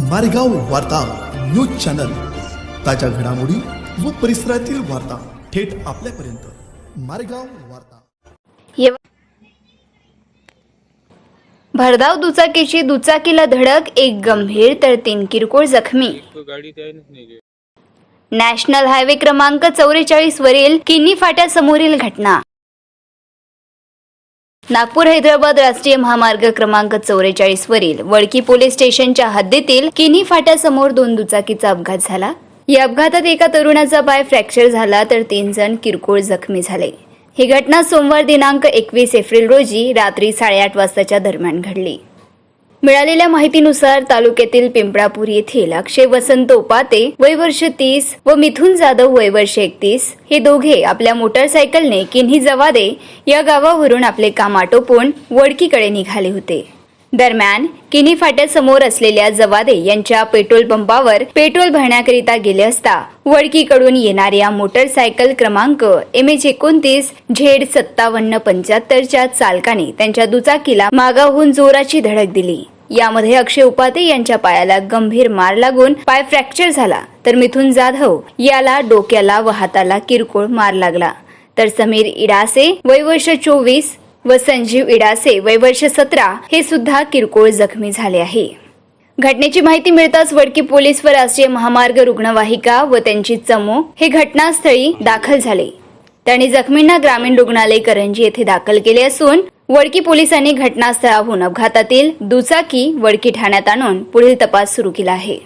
मारेगाव वार्ता news channel. ताज्या घडामोडी व परिसरातील वार्ता थेट आपल्यापर्यंत. मारेगाव वार्ता. भरधाव दुचाकीची दुचाकीला धडक एक गंभीर तर तीन किरकोळ जखमी. नॅशनल हायवे क्रमांक चौवेचाळीस वरील किन्नी फाट्यासमोरील घटना. नागपूर हैदराबाद राष्ट्रीय महामार्ग क्रमांक चौवेचाळीस वरील वडकी पोलीस स्टेशनच्या हद्दीतील किन्ही फाट्यासमोर दोन दुचाकीचा अपघात झाला. या अपघातात एका तरुणाचा पाय फ्रॅक्चर झाला तर तीन जण किरकोळ जखमी झाले. ही घटना सोमवार दिनांक एकवीस एप्रिल रोजी रात्री साडेआठ वाजताच्या दरम्यान घडली. मिळालेल्या माहितीनुसार तालुक्यातील पिंपळापूर येथील अक्षय वसंत उपाते वय वर्ष तीस व मिथुन जाधव वय वर्ष एकतीस हे दोघे आपल्या मोटरसायकलने किन्ही जवादे या गावावरून आपले काम आटोपून वडकीकडे निघाले होते. दरम्यान किनी फाट्यासमोर असलेल्या जवादे यांच्या पेट्रोल पंपावर पेट्रोल भरण्याकरिता गेले असता वडकीकडून येणाऱ्या मोटरसायकल क्रमांक एम एच एकोणतीस झेड सत्तावन्न पंच्याहत्तरच्या चालकाने त्यांच्या दुचाकीला मागाहून जोराची धडक दिली. यामध्ये अक्षय उपाते यांच्या पायाला गंभीर मार लागून पाय फ्रॅक्चर झाला तर मिथुन जाधव याला डोक्याला व हाताला किरकोळ मार लागला. तर समीर इडासे वय वर्ष चोवीस व संजीव इडासे वय वर्ष सतरा हे सुद्धा किरकोळ जखमी झाले आहे. घटनेची माहिती मिळताच वडकी पोलीस व राष्ट्रीय महामार्ग रुग्णवाहिका व त्यांची चमू हे घटनास्थळी दाखल झाले. त्यांनी जखमींना ग्रामीण रुग्णालय करंजी येथे दाखल केले असून वडकी पोलिसांनी घटनास्थळाहून अपघातातील दुचाकी वडकी ठाण्यात आणून पुढील तपास सुरू केला आहे.